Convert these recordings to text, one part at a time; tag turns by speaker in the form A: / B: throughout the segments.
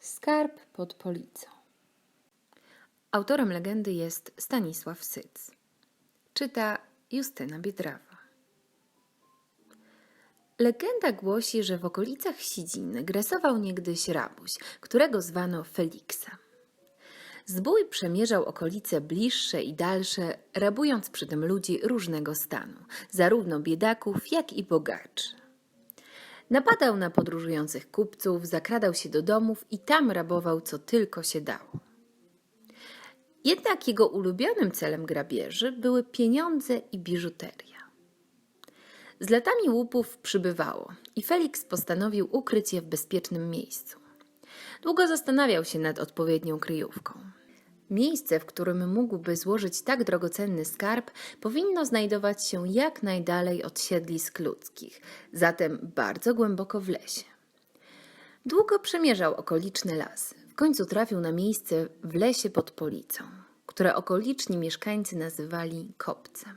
A: Skarb pod policą. Autorem legendy jest Stanisław Syc. Czyta Justyna Biedrawa. Legenda głosi, że w okolicach Sidziny grasował niegdyś rabuś, którego zwano Feliksa. Zbój przemierzał okolice bliższe i dalsze, rabując przy tym ludzi różnego stanu, zarówno biedaków, jak i bogaczy. Napadał na podróżujących kupców, zakradał się do domów i tam rabował co tylko się dało. Jednak jego ulubionym celem grabieży były pieniądze i biżuteria. Z latami łupów przybywało i Felix postanowił ukryć je w bezpiecznym miejscu. Długo zastanawiał się nad odpowiednią kryjówką. Miejsce, w którym mógłby złożyć tak drogocenny skarb, powinno znajdować się jak najdalej od siedlisk ludzkich, zatem bardzo głęboko w lesie. Długo przemierzał okoliczny las. W końcu trafił na miejsce w lesie pod Policą, które okoliczni mieszkańcy nazywali kopcem.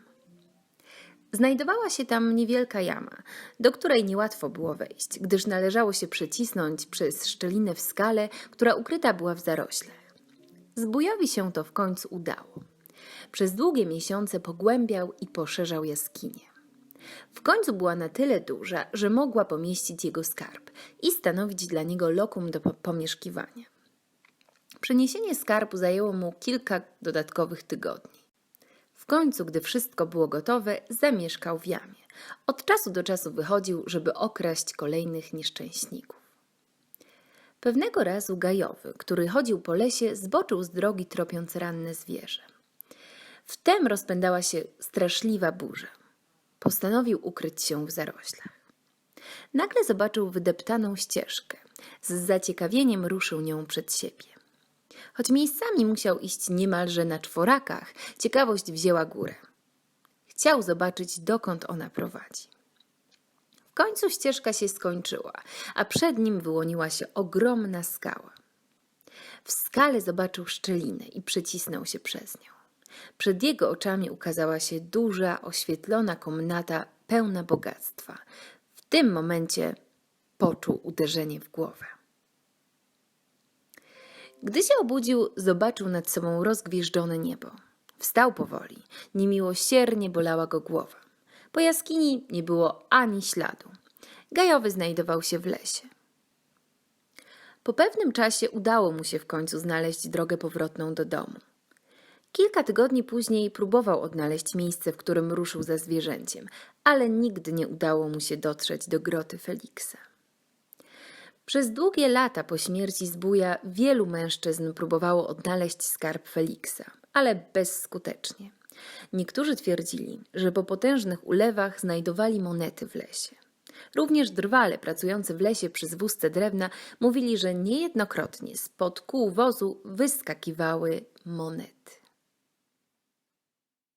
A: Znajdowała się tam niewielka jama, do której niełatwo było wejść, gdyż należało się przecisnąć przez szczelinę w skale, która ukryta była w zaroślach. Zbójowi się to w końcu udało. Przez długie miesiące pogłębiał i poszerzał jaskinię. W końcu była na tyle duża, że mogła pomieścić jego skarb i stanowić dla niego lokum do po- pomieszkiwania. Przeniesienie skarbu zajęło mu kilka dodatkowych tygodni. W końcu, gdy wszystko było gotowe, zamieszkał w jamie. Od czasu do czasu wychodził, żeby okraść kolejnych nieszczęśników. Pewnego razu Gajowy, który chodził po lesie, zboczył z drogi tropiąc ranne zwierzę. Wtem rozpędała się straszliwa burza. Postanowił ukryć się w zaroślach. Nagle zobaczył wydeptaną ścieżkę. Z zaciekawieniem ruszył nią przed siebie. Choć miejscami musiał iść niemalże na czworakach, ciekawość wzięła górę. Chciał zobaczyć, dokąd ona prowadzi. W końcu ścieżka się skończyła, a przed nim wyłoniła się ogromna skała. W skale zobaczył szczelinę i przecisnął się przez nią. Przed jego oczami ukazała się duża, oświetlona komnata pełna bogactwa. W tym momencie poczuł uderzenie w głowę. Gdy się obudził, zobaczył nad sobą rozgwieżdżone niebo. Wstał powoli, niemiłosiernie bolała go głowa. Po jaskini nie było ani śladu. Gajowy znajdował się w lesie. Po pewnym czasie udało mu się w końcu znaleźć drogę powrotną do domu. Kilka tygodni później próbował odnaleźć miejsce, w którym ruszył za zwierzęciem, ale nigdy nie udało mu się dotrzeć do groty Feliksa. Przez długie lata po śmierci zbója wielu mężczyzn próbowało odnaleźć skarb Feliksa, ale bezskutecznie. Niektórzy twierdzili, że po potężnych ulewach znajdowali monety w lesie. Również drwale pracujący w lesie przy zwózce drewna mówili, że niejednokrotnie spod kół wozu wyskakiwały monety.